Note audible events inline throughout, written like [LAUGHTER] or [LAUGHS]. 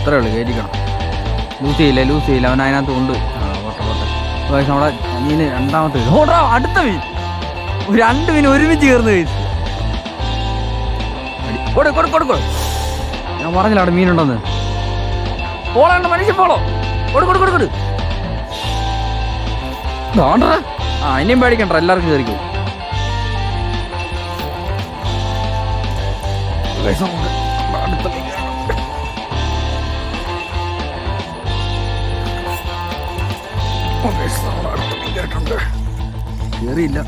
അത്രേ ഉള്ളൂ കയറ്റിക്കണം ലൂസ് ചെയ്യില്ല അവൻ അതിനകത്ത് കൊണ്ട്. പോട്ടെ പോട്ടെ. ഗൈസ് നമ്മുടെ മീൻ രണ്ടാമത്തെ മീൻ ഓടാ അടുത്ത മീൻ രണ്ട് മീൻ ഒരുമിച്ച് കയറുന്ന കഴിച്ചു കൊടു കൊടു കൊടു. ഞാൻ പറഞ്ഞില്ല അവിടെ മീനുണ്ടെന്ന്. പോളാണ്ട് മനുഷ്യൻ പോളോ കൊടു കൊടു കൊടു കൊടു. ആ ഇനിയും പേടിക്കണ്ട എല്ലാവർക്കും കയറിക്കും. അടുത്ത മീൻ അടുത്ത കയറിയില്ല.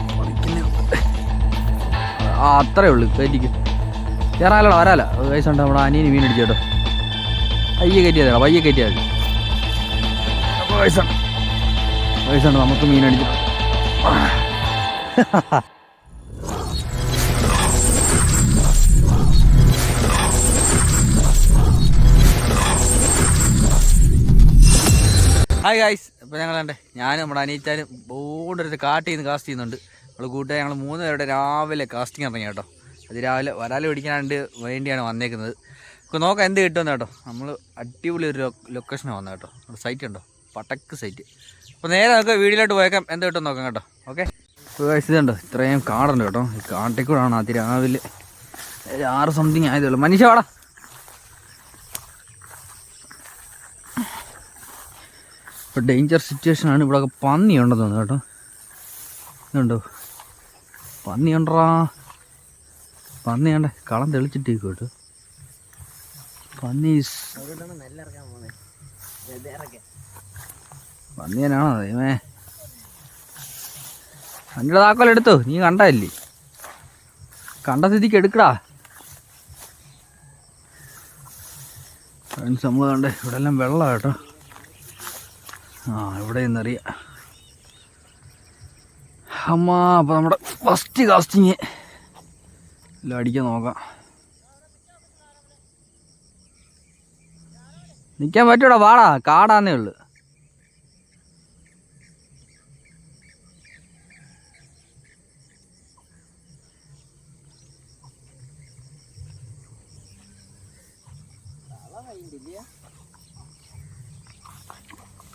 ആ അത്രേ ഉള്ളു. കയറ്റിക്ക്. കയറാലോ വരാല. വയസ്സ് ഉണ്ട് നമ്മുടെ അനിയന് മീൻ അടിച്ചു കേട്ടോ. പയ്യെ കയറ്റിയതാ പയ്യെ കയറ്റിയാൽ മതി. അപ്പോൾ വയസ്സുണ്ട് വയസ്സുണ്ട് നമുക്ക് മീൻ അടിച്ചു. ഹായ് ഗായ്സ് ഇപ്പോൾ ഞങ്ങൾ കണ്ടേ ഞാനും നമ്മുടെ അനിയച്ചാനും ബോർഡെടുത്ത് കാട്ടിൽ നിന്ന് കാസ്റ്റ് ചെയ്യുന്നുണ്ട്. നമ്മൾ കൂട്ടുകാർ ഞങ്ങൾ മൂന്ന് പേരുടെ രാവിലെ കാസ്റ്റിംഗ് ഇറങ്ങി കേട്ടോ. അത് രാവിലെ വരാൽ പിടിക്കാണ്ട് വേണ്ടിയാണ് വന്നേക്കുന്നത്. അപ്പോൾ നോക്കാം എന്ത് കിട്ടുമെന്ന് കേട്ടോ. നമ്മൾ അടിപൊളി ഒരു ലൊക്കേഷനാണ് വന്നത് കേട്ടോ. നമ്മുടെ സൈറ്റ് ഉണ്ടോ? പടക്ക് സൈറ്റ് അപ്പോൾ നേരെ നമുക്ക് വീഡിയോയിലോട്ട് പോയേക്കാം. എന്ത് കിട്ടും നോക്കാം കേട്ടോ. ഓക്കെ ഇതുണ്ടോ? ഇത്രയും കാടുണ്ട് കേട്ടോ. ഈ കാട്ടിൽ കൂടാണ് അതിരാവിലെ ആറ് സംതിങ് ആയതേ ഉള്ളൂ. മനുഷ്യ വാടാ. ഇപ്പോൾ ഡേഞ്ചർ സിറ്റുവേഷൻ ആണ്. ഇവിടെ പന്നി ഉണ്ടെന്ന് തോന്നുന്നു കേട്ടോ. ഇതുണ്ടോ? പന്നി ഉണ്ടറാ. പന്നി കണ്ടേ കളം തെളിച്ചിട്ട് കേട്ടോ. പന്നി പന്നിയനാണോ ദൈവമേ. വണ്ടിയുടെ താക്കോൽ എടുത്തോ? നീ കണ്ടല്ലേ കണ്ട സ്ഥിതിക്ക് എടുക്കടാ. ഫ്രണ്ട്സ് നമ്മൾ കണ്ടേ ഇവിടെ എല്ലാം വെള്ളം കേട്ടോ. ആ ഇവിടെ നിന്നറിയാം. അമ്മ അപ്പോൾ നമ്മുടെ ഫസ്റ്റ് കാസ്റ്റിങ് എല്ലാം അടിക്കാൻ നോക്കാം. നിൽക്കാൻ പറ്റൂടാ വാടാ കാടാന്നേ ഉള്ളു.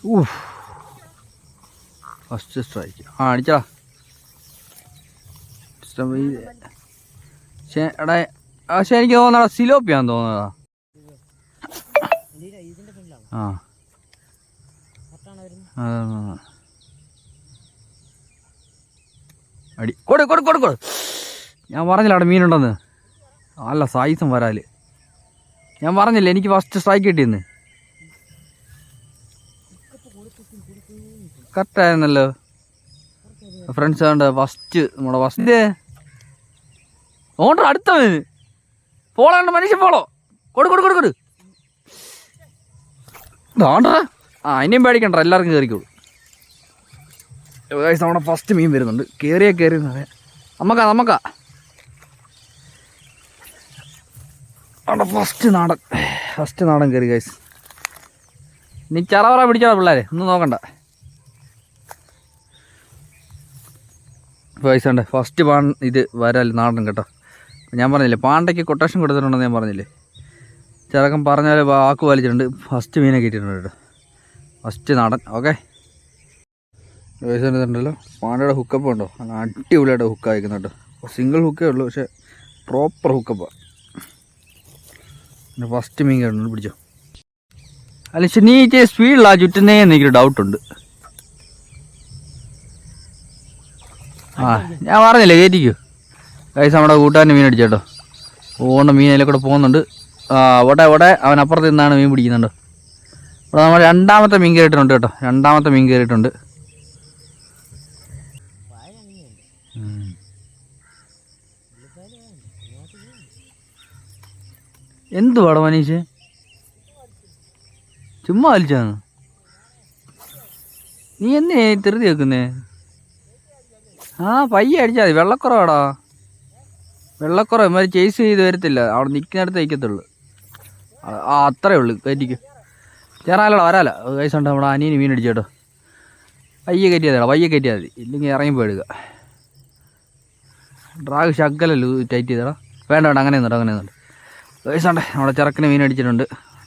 ഊഫ് ഫസ്റ്റ് സ്ട്രൈക്ക്. ആ അടിച്ചടാ പക്ഷേ എനിക്ക് തോന്നടാ സിലോപ്പിയാന്ന് തോന്നുന്നതാ. ആ. അടി കൊടു കൊടു കൊടു കൊടു. ഞാൻ പറഞ്ഞില്ല അവിടെ മീനുണ്ടെന്ന്. അല്ല സൈസും വരാൽ. ഞാൻ പറഞ്ഞില്ല എനിക്ക് ഫസ്റ്റ് സ്ട്രൈക്ക് കിട്ടിയെന്ന്. കറക്റ്റായിരുന്നല്ലോ. ഫ്രണ്ട്സ് വേണ്ട ഫസ്റ്റ് നമ്മുടെ ഫസ്റ്റ് ഓണ്ടർ അടുത്ത മതി പോളാണ്ട് മനുഷ്യൻ പോളോ. കൊടു കൊടു കൊടു കൊടു. ആ അതിനെയും പേടിക്കണ്ട എല്ലാവർക്കും കയറിക്കോളൂ നമ്മുടെ ഫസ്റ്റ് മീൻ വരുന്നുണ്ട്. കയറിയാ കയറി നമുക്കാ നമുക്കാ അവിടെ ഫസ്റ്റ് നാടൻ ഫസ്റ്റ് നാടൻ കയറി ഗൈസ് നീ ചറവറ പിടിച്ചാ പിള്ളേരെ. ഒന്നും നോക്കണ്ട. പൈസ ഫസ്റ്റ് പാൺ ഇത് വരാൽ നാടൻ കേട്ടോ. ഞാൻ പറഞ്ഞില്ലേ പാണ്ടയ്ക്ക് കൊട്ടേഷൻ കൊടുത്തിട്ടുണ്ടെന്ന് ഞാൻ പറഞ്ഞില്ലേ? ചെറുക്കം പറഞ്ഞാൽ വാക്ക് വലിച്ചിട്ടുണ്ട് ഫസ്റ്റ് മീനെ കിട്ടിയിട്ടുണ്ട് കേട്ടോ. ഫസ്റ്റ് നാടൻ ഓക്കെ പൈസ ഉണ്ടല്ലോ പാണ്ടയുടെ ഹുക്കപ്പ് ഉണ്ടോ? അടിപൊളിയായിട്ട് ഹുക്ക് അയക്കുന്നുണ്ട് സിംഗിൾ ഹുക്കേ ഉള്ളൂ പക്ഷേ പ്രോപ്പർ ഹുക്കപ്പ് പിന്നെ ഫസ്റ്റ് മീൻ കിട്ടുന്നുണ്ട് പിടിച്ചോ. അല്ല നീ ഇച്ചിരി സ്പീഡിലാ ചുറ്റുന്നേ എനിക്കൊരു ഡൗട്ടുണ്ട് ആ ഞാൻ പറഞ്ഞില്ലേ കയറ്റിക്കോ കൈസ് നമ്മുടെ കൂട്ടുകാരൻ മീൻ അടിച്ചേട്ടോ പോകുന്ന മീൻ അതിലെ കൂടെ പോകുന്നുണ്ട്. ആ അവിടെ അവിടെ അവൻ അപ്പുറത്ത് നിന്നാണ് മീൻ പിടിക്കുന്നുണ്ട്. ഇവിടെ നമ്മൾ രണ്ടാമത്തെ മീൻ കയറിയിട്ടുണ്ട് കേട്ടോ. രണ്ടാമത്തെ മീൻ കയറിയിട്ടുണ്ട്. എന്ത് എന്തുവാടോ മനീഷ്? ചുമ്മാ വലിച്ചാന്ന് നീ എന്നേ തെറുതി വെക്കുന്നേ? ആ പയ്യെ അടിച്ചാൽ മതി. വെള്ളക്കുറവാടാ. വെള്ളക്കുറവ് ഇമാതിരി ചേസ് ചെയ്ത് വരത്തില്ല. അവിടെ നിൽക്കുന്നിടത്ത് നിൽക്കത്തുള്ളൂ ആ അത്രേ ഉള്ളൂ. കയറ്റിക്ക്. ചേറാലടാ വരാല. കൈസ് ഉണ്ട് നമ്മുടെ അനിയന് മീൻ അടിച്ചേട്ടോ പയ്യെ കയറ്റിയാ പയ്യെ കയറ്റിയാൽ മതി. ഇല്ലെങ്കിൽ ഇറങ്ങി പോയെടുക്കുക ഡ്രാഗ് ശക്കലല്ലോ ടൈറ്റ് ചെയ്തടാ. വേണ്ട വേണ്ട അങ്ങനെ ഒന്നുണ്ട് അങ്ങനെ ഒന്നുണ്ട് കൈസ് ഉണ്ട് നമ്മുടെ ചെറുക്കിന് മീൻ അടിച്ചിട്ടുണ്ട്.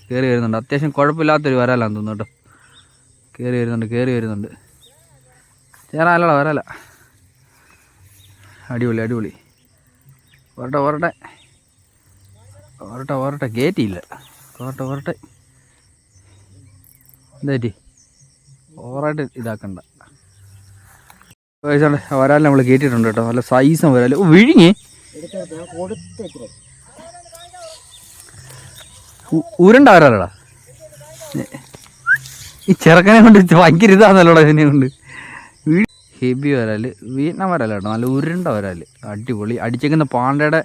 കയറി വരുന്നുണ്ട്. അത്യാവശ്യം കുഴപ്പമില്ലാത്തൊരു വരാലാന്ന് തോന്നുന്നു കേട്ടോ. കയറി വരുന്നുണ്ട് കയറി വരുന്നുണ്ട്. ചേരാലടാ വരാല. അടിപൊളി അടിപൊളി. വരട്ടെ വരട്ടെ. വരട്ടെ വരട്ടെ. കയറ്റിയില്ല വരട്ടെ വരട്ടെ. എന്താറ്റി ഓവറായിട്ട് ഇതാക്കണ്ട. വരാൽ നമ്മൾ കയറ്റിയിട്ടുണ്ട് കേട്ടോ. നല്ല സൈസും വരാൽ ഉ- ഉരുണ്ട വരാലടാ. ഈ ചെറുക്കനെ കൊണ്ട് ഭയങ്കര ഇതാന്നല്ലോടാ ഇതിനെ കൊണ്ട്. ഹെവി വരാൽ വീട്ടിന വരാല കേട്ടോ. നല്ല ഉരുണ്ട വരാൽ അടിപൊളി. അടിച്ചേക്കുന്ന പാണ്ടയുടെ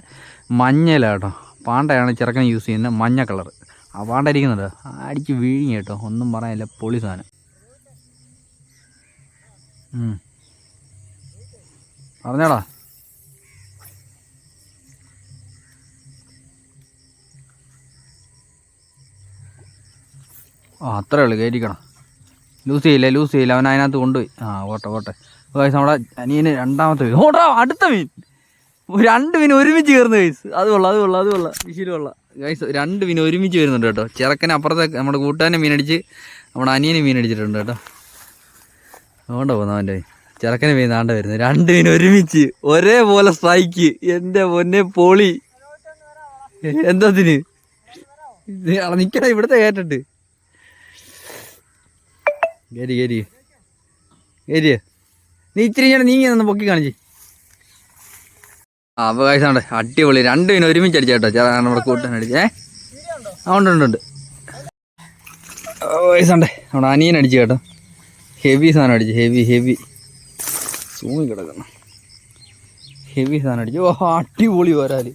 മഞ്ഞല കേട്ടോ. പാണ്ടയാണ് ചെറുക്കൻ യൂസ് ചെയ്യുന്നത് മഞ്ഞ കളർ ആ പാണ്ട ഇരിക്കുന്നുണ്ട് അടിച്ച് വീഴുങ്ങി കേട്ടോ. ഒന്നും പറയാനില്ല. പൊളി സാധനം. പറഞ്ഞോടാ. ആ അത്രേ ഉള്ളൂ. കയറ്റിക്കണം. ലൂസ് ചെയ്യില്ല? ലൂസ് ചെയ്യില്ല? അവൻ അതിനകത്ത് കൊണ്ടുപോയി. ആ ഓട്ടെ ഓട്ടെ. ഗൈസ് നമ്മുടെ അനിയന് രണ്ടാമത്തെ മീൻ ഓടാ അടുത്ത മീൻ. രണ്ട് മീൻ ഒരുമിച്ച് കയറുന്നു ഗൈസ് അത് കൊള്ളാം അത് കൊള്ളാം അത് കൊള്ളാം. വിശീൽ കൊള്ളാം. ഗൈസ് രണ്ട് മീൻ ഒരുമിച്ച് വരുന്നുണ്ട് കേട്ടോ. ചെറുക്കനെ അപ്പുറത്തെ നമ്മുടെ കൂട്ടുകാരനെ മീനടിച്ച് നമ്മുടെ അനിയനെ മീനടിച്ചിട്ടുണ്ട് കേട്ടോ. അതുകൊണ്ടാ പോകുന്ന അവന്റെ ചെറുക്കനെ മീൻ താണ്ട വരുന്നത്. രണ്ട് മീൻ ഒരുമിച്ച് ഒരേപോലെ സ്ട്രൈക്ക് എന്റെ പൊന്നെ പൊളി. എന്തതിന് നിൽക്കണ ഇവിടുത്തെ കേട്ടിട്ട്. കയറി കയറി കയറിയ നീ ഇത്തിരി ഇങ്ങനെ നീങ്ങി നിന്ന് പൊക്കി കാണിച്ച്. ആ അപ്പോൾ അടിപൊളി. രണ്ട് മീൻ ഒരുമിച്ച് അടിച്ച കേട്ടോ. ചേട്ടാ നമ്മുടെ കൂട്ടാൻ അടിച്ചേ. ആ ഉണ്ട് ഉണ്ട് ഉണ്ട്. വയസ്സുണ്ട് നമ്മുടെ അനിയൻ അടിച്ചു കേട്ടോ. ഹെവി സാധനം അടിച്ചു. ഹെവി ഹെവി സൂമി കിടക്കണം ഹെവി സാധനം അടിച്ചു. ഓ അടിപൊളി വരാൽ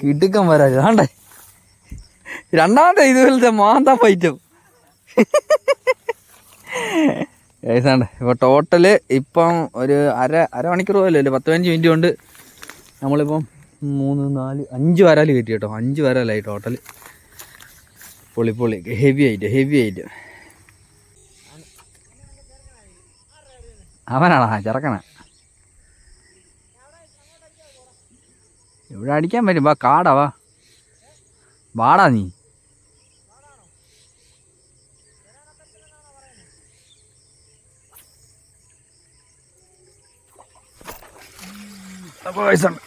കിടുക്കം വരാൽ ആണ്ടേ രണ്ടാമത്തെ ഇതുപോലത്തെ മാന്താ പൈറ്റം [LAUGHS] ഏസാണ്ട് ഇപ്പോൾ ടോട്ടൽ ഇപ്പം ഒരു അര അരമണിക്കൂർ പോലും അല്ലേ? പത്ത് പതിനഞ്ച് മിനിറ്റ് കൊണ്ട് നമ്മളിപ്പം മൂന്ന് നാല് അഞ്ച് വരാൽ കയറ്റി കേട്ടോ. അഞ്ച് വരാലായി ടോട്ടൽ പൊളി പൊളി. ഹെവി ആയിട്ട് ഹെവി ആയിട്ട്. അവനാണോ? ചെറുക്കണ ഇവിടെ അടിക്കാൻ പറ്റും? വാ കാടാ വാടാ നീ. അപ്പോൾ വയസ്സുണ്ട്.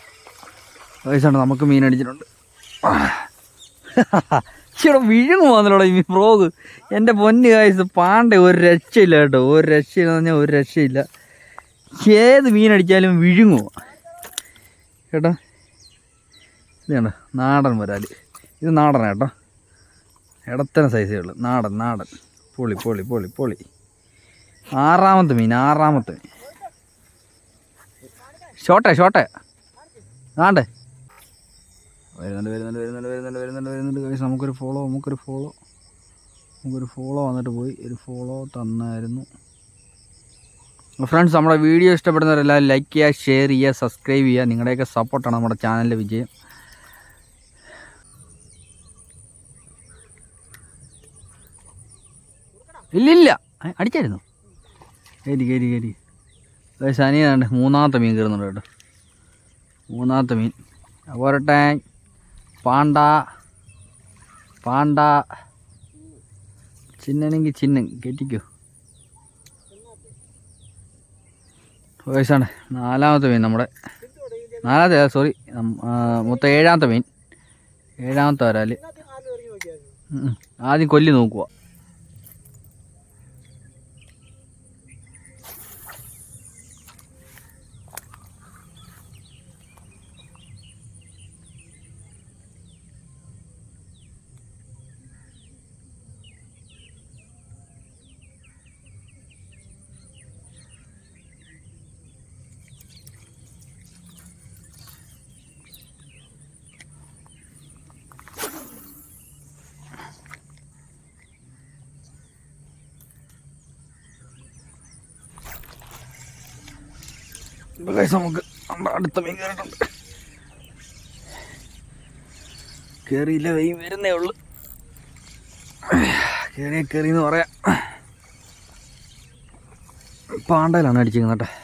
വയസ്സുണ്ട് നമുക്ക് മീൻ അടിച്ചിട്ടുണ്ട്. [LAUGHS] ചേട്ടാ വിഴുങ്ങു പോകുന്നല്ലോടാ ഈ ഫ്രോഗ് എന്റെ പൊന്നു കായസ് പാണ്ട ഒരു രക്ഷയില്ല കേട്ടോ. ഒരു രക്ഷയില്ല പറഞ്ഞാൽ ഒരു രക്ഷയില്ല. ഏത് മീൻ അടിച്ചാലും വിഴുങ്ങുമോ കേട്ടോ? ഇതാണ് നാടൻ വരാൽ ഇത് നാടൻ കേട്ടോ. ഇടത്തരം സൈസേ ഉള്ളൂ നാടൻ നാടൻ. പൊളി പൊളി പൊളി പൊളി. ആറാമത്തെ മീൻ ആറാമത്തെ മീൻ. ഷോട്ടെ ഷോട്ടെ. ആണ്ടേ. വരുന്നുണ്ട് വരുന്നുണ്ട് വരുന്നുണ്ട് വരുന്നുണ്ട് വരുന്നുണ്ട് വരുന്നുണ്ട്. കഴിച്ച് നമുക്കൊരു ഫോളോ നമുക്കൊരു ഫോളോ നമുക്കൊരു ഫോളോ വന്നിട്ട് പോയി. ഒരു ഫോളോ തന്നായിരുന്നു. ഫ്രണ്ട്സ് നമ്മുടെ വീഡിയോ ഇഷ്ടപ്പെടുന്നവരെല്ലാം ലൈക്ക് ചെയ്യുക ഷെയർ ചെയ്യുക സബ്സ്ക്രൈബ് ചെയ്യുക. നിങ്ങളുടെയൊക്കെ സപ്പോർട്ടാണ് നമ്മുടെ ചാനലിന്റെ വിജയം. ഇല്ലില്ല. അടിച്ചായിരുന്നു? കയറി കയറി കയറി ശനിയാണ് മൂന്നാമത്തെ മീൻ കയറുന്നുണ്ട് കേട്ടോ. മൂന്നാമത്തെ മീൻ. പോരട്ടെ പാണ്ട പാണ്ട ചിന്നനെങ്കിൽ ചിഹ്നം കെട്ടിക്കോ. വയസ്സാണ് നാലാമത്തെ മീൻ നമ്മുടെ. നാലാമത്തെ സോറി മൊത്തം ഏഴാമത്തെ മീൻ. ഏഴാമത്തെ ഉം. ആദ്യം കൊല്ലി നോക്കുക നമുക്ക് നമ്മുടെ അടുത്ത മീൻ കയറിയിട്ടുണ്ട്. കയറിയില്ല വെയിൽ വരുന്നേ ഉള്ളു. കയറിയ കയറി എന്ന് പറയാം. പാണ്ടയിലാണ് അടിച്ചിരിക്കുന്നത് കേട്ടോ.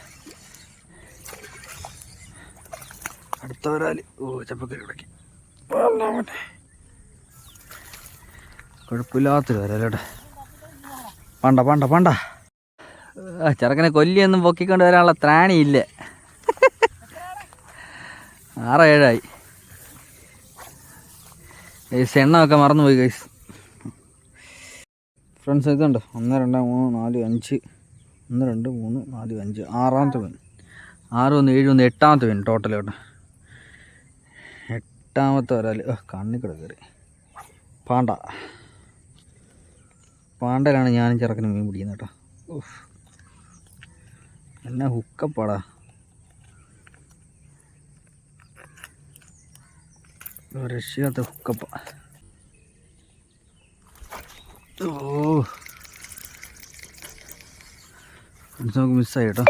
അടുത്ത വരാൽ. ഓ ചപ്പക്കറി കിടക്കി കുഴപ്പമില്ലാത്തൊരു വരാലോട്ടെ പണ്ട പണ്ട പണ്ട. ചെറുക്കനെ കൊല്ലിയൊന്നും പൊക്കിക്കൊണ്ട് വരാനുള്ള ത്രാണിയില്ല. ആറ് ഏഴായി. ഗൈസ് എണ്ണമൊക്കെ മറന്നുപോയി ഗൈസ്. ഫ്രണ്ട്സ് ഇതുണ്ട്? ഒന്ന് രണ്ട് മൂന്ന് നാല് അഞ്ച്. ഒന്ന് രണ്ട് മൂന്ന് നാല് അഞ്ച്. ആറാമത്തെ മീൻ ആറ് ഒന്ന് ഏഴ് ഒന്ന് എട്ടാമത്തെ മീൻ ടോട്ടൽ കേട്ടോ എട്ടാമത്തെ വരാൽ കണ്ണിക്കട കയറി. പാണ്ട. പാണ്ടയിലാണ് ഞാനും ചെറുക്കനും മീൻ പിടിക്കുന്നത് കേട്ടോ. എന്നാ ഹുക്കപ്പാടാ. ഒരു രക്ഷയാത്ത ഹുക്കപ്പ. ഓ. നമുക്ക് മിസ്സായി കേട്ടോ.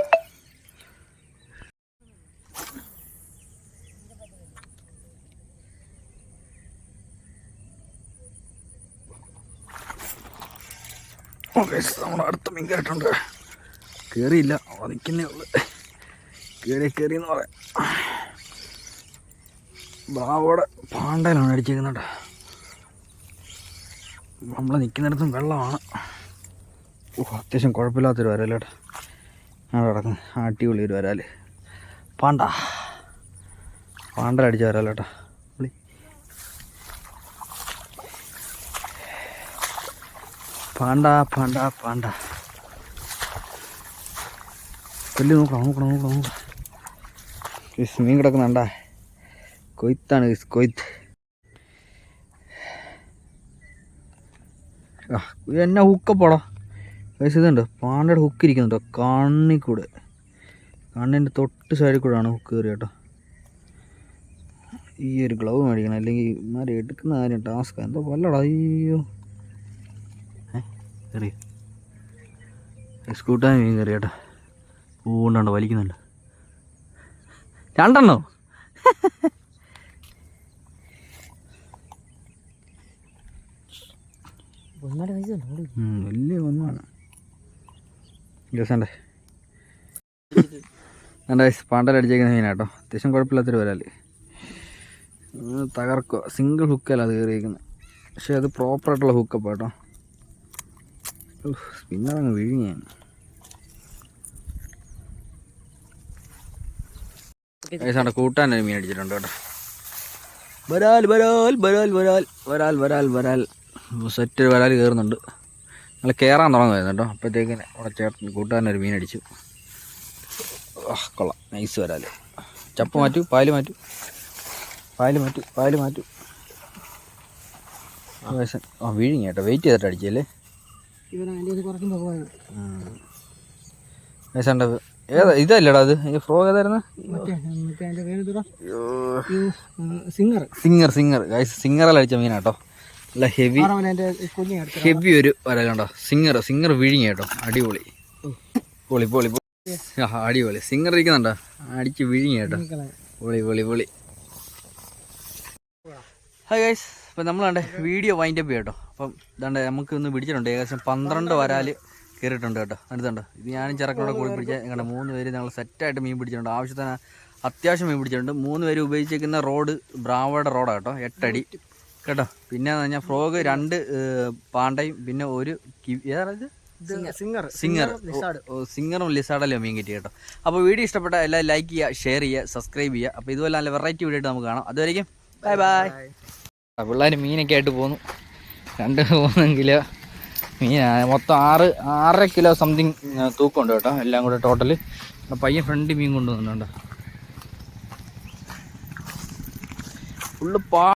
ഓക്കെ നമ്മുടെ അടുത്ത മീൻ കയറിയിട്ടുണ്ട് കയറിയില്ല ഉറക്കുന്നേ ഉള്ളു. കയറി കയറി എന്ന് പറയാം ബാവോടെ പാണ്ടയിലാണ് അടിച്ചേക്കുന്നുണ്ട് നമ്മൾ നിൽക്കുന്നിടത്തും വെള്ളമാണ്. ഓ അത്യാവശ്യം കുഴപ്പമില്ലാത്തൊരു വരല്ലേട്ടാ അവിടെ കിടക്കുന്നു. അടിപൊളി ഒരു വരാൽ. പാണ്ട. പാണ്ടലടിച്ച വരാലേട്ടാ വിളി പാണ്ട പാണ്ട പാണ്ട. കൊല്ലി നോക്കണം നോക്കണം നോക്കണം നോക്കണം ഗയ്സ്, മീൻ കിടക്കുന്നുണ്ടാ. കൊയ്ത്താണ് കൊയ്ത്ത്. എന്നെ ഹുക്കപ്പോടാ വയസ്സ് ഇതുണ്ട്? പാണ്ടയുടെ ഹുക്ക് ഇരിക്കുന്നുണ്ടോ? കണ്ണിൽ കൂടെ കണ്ണിന്റെ തൊട്ട് സൈഡിൽ കൂടെയാണ് ഹുക്ക് കയറി കേട്ടോ ഈ ഒരു ഗ്ലൗ മേടിക്കണം. അല്ലെങ്കിൽ ഇമാരെ എടുക്കുന്ന കാര്യം ടാസ്ക് എന്തോ കൊല്ലടാ അയ്യോ. ഏ കയറി സ്കൂട്ടാൻ മീൻ കയറി കേട്ടോ പൂണ്ടുണ്ട് വലിക്കുന്നുണ്ട്. രണ്ടെണ്ണോ? വലിയ ഒന്നാണ്. രസണ്ടേ? എന്റെ പാണ്ടലടിച്ചേക്കുന്ന മീനാട്ടോ അത്യാവശ്യം കുഴപ്പമില്ലാത്തൊരു വരാൽ. തകർക്കുക. സിംഗിൾ ഹുക്കല്ല അത് കയറിയിരിക്കുന്നത് പക്ഷേ അത് പ്രോപ്പറായിട്ടുള്ള ഹുക്കപ്പ് കേട്ടോ. സ്പിന്നറങ്ങ് വിഴുങ്ങിയാണ് ഏസാണ്ട് കൂട്ടാൻ ഒരു മീൻ അടിച്ചിട്ടുണ്ട് കേട്ടോ. വരാൽ വരാൽ വരാൽ വരാൽ വരാൽ വരാൽ വരാൽ. സെറ്റ് ഒരു വരാൽ കയറുന്നുണ്ട്. നമ്മൾ കയറാൻ തുടങ്ങുമായിരുന്നു കേട്ടോ. അപ്പോഴത്തേക്കിന് അവിടെ ചേട്ടൻ കൂട്ടാൻ ഒരു മീൻ അടിച്ചു ആ, കൊള്ളാം. നൈസ് വരാൽ. ചപ്പ് മാറ്റു പാൽ മാറ്റു. പാൽ മാറ്റു പാൽ മാറ്റു. ആ, വീഴിങ് കേട്ടോ വെയിറ്റ് ചെയ്തിട്ട് അടിച്ചല്ലേ? വയസ്സണ്ട ഏതാ ഇതല്ലടാ അത്. ഈ ഫ്രോ ഏതായിരുന്നു? സിംഗർ. Singer singer. സിംഗറിൽ അടിച്ച മീനാട്ടോ നല്ല ഹെവി ഹെവി ഒരു വരലുണ്ടോ സിംഗർ സിംഗർ വിഴിഞ്ഞ കേട്ടോ. അടിപൊളി. പൊളി പൊളി അടിപൊളി. സിംഗർ ഇരിക്കുന്നുണ്ടോ? അടിച്ച് വിഴിഞ്ഞ കേട്ടോ. പൊളി പൊളി പൊളി. ഹായ് ഗൈസ് ഇപ്പം നമ്മൾ കണ്ടേ വീഡിയോ വൈൻഡപ്പ് കേട്ടോ അപ്പം ഇതാണ്ട് നമുക്ക് ഇന്ന് പിടിച്ചിട്ടുണ്ട്. ഏകദേശം പന്ത്രണ്ട് വരാൽ കയറിയിട്ടുണ്ട് കേട്ടോ. അടുത്തുണ്ട് ഇത് ഞാനും ചെറുക്കനോട് കൂടി പിടിച്ച ഞങ്ങളുടെ മൂന്ന് പേര് ഞങ്ങൾ സെറ്റായിട്ട് മീൻ പിടിച്ചിട്ടുണ്ട്. ആവശ്യത്തിന് അത്യാവശ്യം മീൻ പിടിച്ചിട്ടുണ്ട്. മൂന്ന് പേര് ഉപയോഗിച്ചിരിക്കുന്ന റോഡ് ബ്രാവോയുടെ റോഡാണ് കേട്ടോ. എട്ടടി. കേട്ടോ? പിന്നെ എന്ന് പറഞ്ഞാൽ ഫ്രോഗ് രണ്ട് പാണ്ടയും പിന്നെ ഒരു കി- ഏതാണ് സിംഗർ സിംഗർ സിംഗറും ലിസാഡല്ലോ മീൻ കിട്ടി കേട്ടോ? അപ്പോൾ വീഡിയോ ഇഷ്ടപ്പെട്ട എല്ലാം ലൈക്ക് ചെയ്യുക ഷെയർ ചെയ്യുക സബ്സ്ക്രൈബ് ചെയ്യുക. അപ്പോൾ ഇതുപോലെ നല്ല വെറൈറ്റി വീഡിയോ ആയിട്ട് നമുക്ക് കാണാം. അതുവരെയും ബൈ ബൈ പിള്ളേർ മീനൊക്കെ ആയിട്ട് പോന്നു. രണ്ട് മൂന്ന് കിലോ മീനാണ് മൊത്തം ആറ് ആറര കിലോ സംതിങ് തൂക്കമുണ്ട് കേട്ടോ. എല്ലാം കൂടെ ടോട്ടൽ പയ്യൻ ഫ്രണ്ട് മീൻ കൊണ്ടുവന്നിട്ടുണ്ട്. ഫുള്ള് പാ